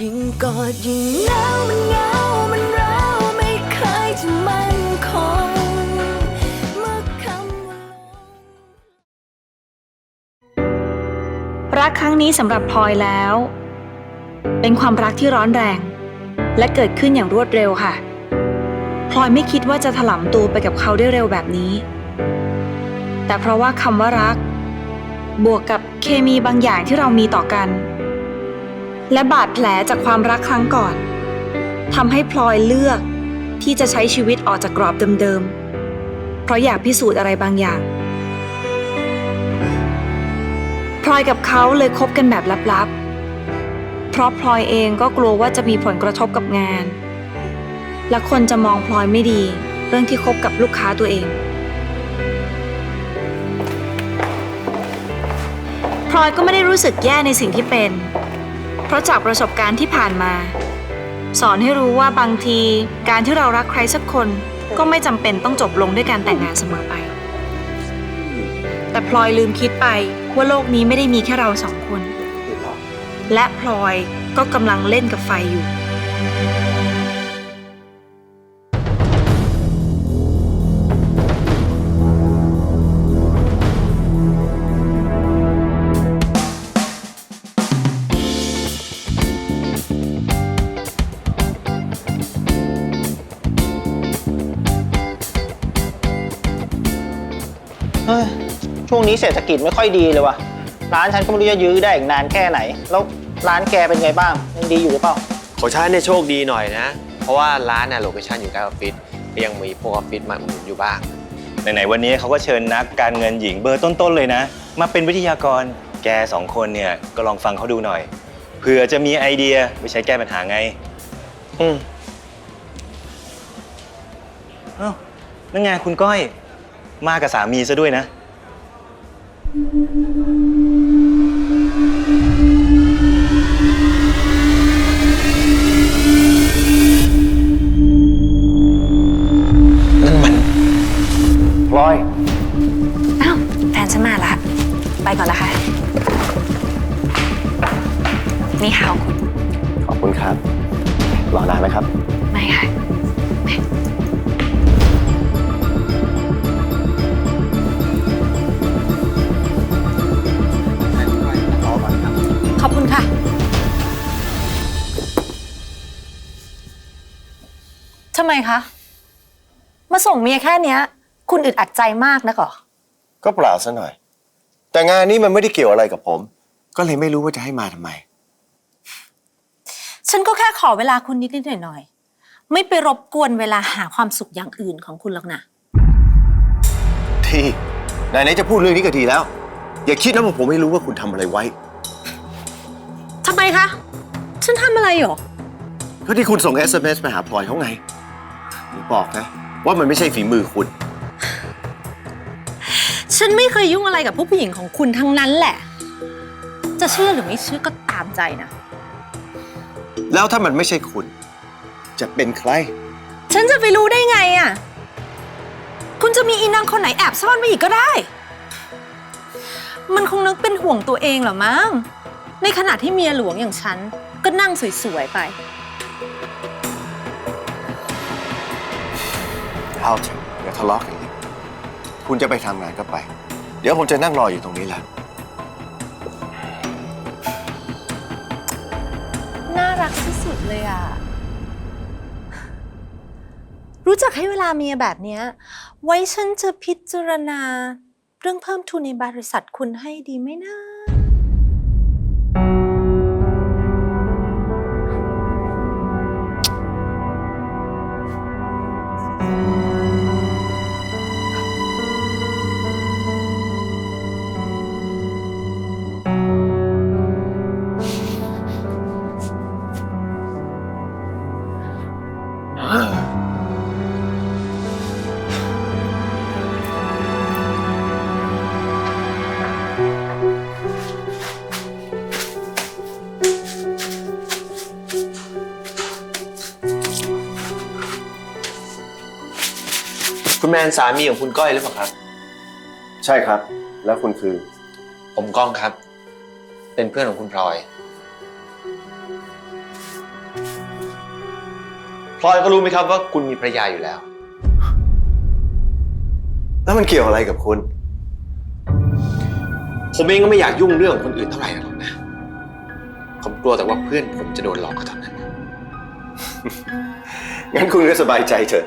ยิ่งกอดยิ่งหนาวมันเหงามันร้าวไม่เคยจะมั่นคงเมื่อคำว่ารักครั้งนี้สำหรับพลอยแล้ว เป็นความรักที่ร้อนแรง และเกิดขึ้นอย่างรวดเร็วค่ะพลอยไม่คิดว่าจะถลำตัวไปกับเขาได้เร็วแบบนี้ แต่เพราะว่าคำว่ารัก บวกกับเคมีบางอย่างที่เรามีต่อกัน และบาดแผลจากความรักครั้งก่อนทำให้พลอยเลือกที่จะใช้ชีวิตออกจากกรอบเดิมๆ เพราะอยากพิสูจน์อะไรบางอย่าง พลอยกับเขาเลยคบกันแบบลับๆ เพราะพลอยเองก็กลัวว่าจะมีผลกระทบกับงาน และคนจะมองพลอยไม่ดี เรื่องที่คบกับลูกค้าตัวเองพลอยก็ไม่ได้รู้สึกแย่ในสิ่งที่เป็น เพราะจากประสบการณ์ที่ผ่านมา สอนให้รู้ว่าบางทีการที่เรารักใครสักคนก็ไม่จำเป็นต้องจบลงด้วยการแต่งงานเสมอไป แต่พลอยลืมคิดไปว่าโลกนี้ไม่ได้มีแค่เราสองคน และพลอยก็กำลังเล่นกับไฟอยู่ นี้เศรษฐกิจไม่ค่อยดีเลยว่ะ ร้านฉันก็ไม่รู้จะยื้อได้อีกนานแค่ไหน แล้วร้านแกเป็นไงบ้างยังดีอยู่หรือเปล่า ของฉันเนี่ยโชคดีหน่อยนะ เพราะว่าร้านน่ะโลเคชั่นอยู่ใกล้ออฟฟิศก็ยังมีพวกออฟฟิศมาอุดหนุนอยู่บ้าง ไหนๆวันนี้เขาก็เชิญนักการเงินหญิงเบอร์ต้นๆเลยนะ มาเป็นวิทยากรแกสองคนเนี่ยก็ลองฟังเขาดูหน่อยเผื่อจะมีไอเดียไปใช้แก้ปัญหาไง อืมเอ้านั่นไงคุณก้อย มากับสามีซะด้วยนะ นั่นมันพลอย อ้าวแฟนฉันมาละ ไปก่อนละค่ะนี่ข่าวคุณ ขอบคุณครับ รอนานไหมครับ ไม่ค่ะ ไมคะ มาส่งเมียแค่เนี้ย คุณอึดอัดใจมากนะก่อก็เปล่าซะหน่อย แต่งานนี้มันไม่ได้เกี่ยวอะไรกับผม ก็เลยไม่รู้ว่าจะให้มาทำไม ฉันก็แค่ขอเวลาคุณนิดนิดหน่อยหน่อยๆไม่ไปรบกวนเวลาหาความสุขอย่างอื่นของคุณหรอกนะทีไหนๆจะพูดเรื่องนี้ก็ทีแล้ว อย่าคิดนะว่าผมไม่รู้ว่าคุณทำอะไรไว้ทำไมคะ ฉันทำอะไรหรอก็ที่คุณส่ง SMS ไปหาพลอยเขาไง ผมบอกนะ ว่ามันไม่ใช่ฝีมือคุณ ฉันไม่เคยยุ่งอะไรกับผู้หญิงของคุณทั้งนั้นแหละ จะเชื่อหรือไม่เชื่อก็ตามใจนะ แล้วถ้ามันไม่ใช่คุณ จะเป็นใคร ฉันจะไปรู้ได้ไงอะ คุณจะมีอีนางคนไหนแอบซ่อนไว้อีกก็ได้ มันคงนึกเป็นห่วงตัวเองเหรอมั้ง ในขณะที่เมียหลวงอย่างฉันก็นั่งสวยๆไป เอาเถอะอย่าทะเลาะกันเลยคุณจะไปทำงานก็ไป เดี๋ยวผมจะนั่งรออยู่ตรงนี้แหละ น่ารักที่สุดเลยอะ รู้จักให้เวลาเมียแบบเนี้ย ไว้ฉันจะพิจารณา เรื่องเพิ่มทุนในบริษัทคุณให้ดีไหมนะ คุณแมนสามีของคุณก้อยหรือเปล่าครับ ใช่ครับ แล้วคุณคือ ผมก้องครับ เป็นเพื่อนของคุณพลอย พลอยก็รู้ไหมครับว่าคุณมีภรรยาอยู่แล้ว แล้วมันเกี่ยวอะไรกับคุณ ผมเองก็ไม่อยากยุ่งเรื่องของคนอื่นเท่าไหร่หรอกนะ ผมกลัวแต่ว่าเพื่อนผมจะโดนหลอกก็เท่านั้น งั้นคุณก็สบายใจเถอะ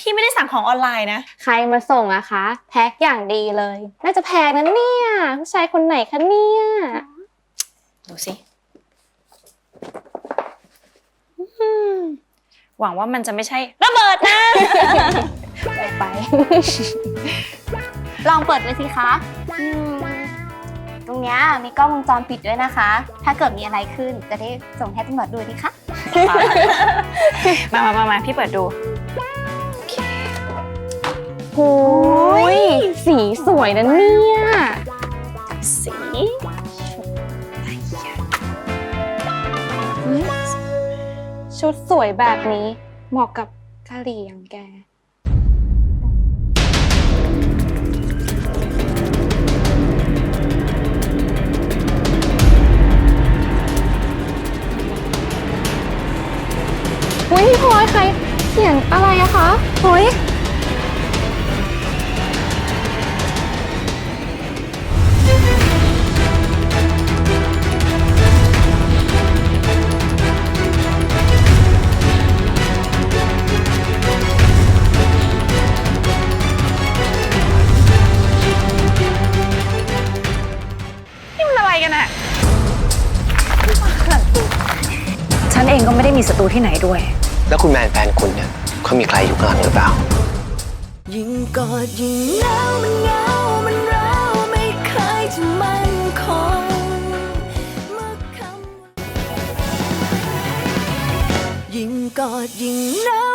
พี่ไม่ได้สั่งของออนไลน์นะ ใครมาส่งอะคะ แพ็คอย่างดีเลย น่าจะแพงนั้นเนี่ยผู้ชายคนไหนคะเนี่ยดูสิอืมหวังว่ามันจะไม่ใช่ระเบิดนะ ไปไป ลองเปิดดูสิคะอืมตรงเนี้ยมีกล้องวงจรปิดด้วยนะคะ ถ้าเกิดมีอะไรขึ้นจะได้ส่งให้ตำรวจดูดีคะ มามามามาพี่เปิดดู โอ้ยสีสวยนะเนี่ย สีชุดสวยแบบนี้เหมาะกับกะหรี่อย่างแกเฮ้ยพี่พลอยใครเสียงอะไรอะคะเฮ้ย ฉันเองก็ไม่ได้มีศัตรูที่ไหนด้วย แล้วคุณแมนแฟนคุณเนี่ยเขามีใครอยู่ข้างหลังหรือเปล่า ยิ่งกอดยิ่งหนาวมันเหงามันร้าวไม่เคยจะมั่นคงเมื่อคำยิ่งกอดยิ่งหนาว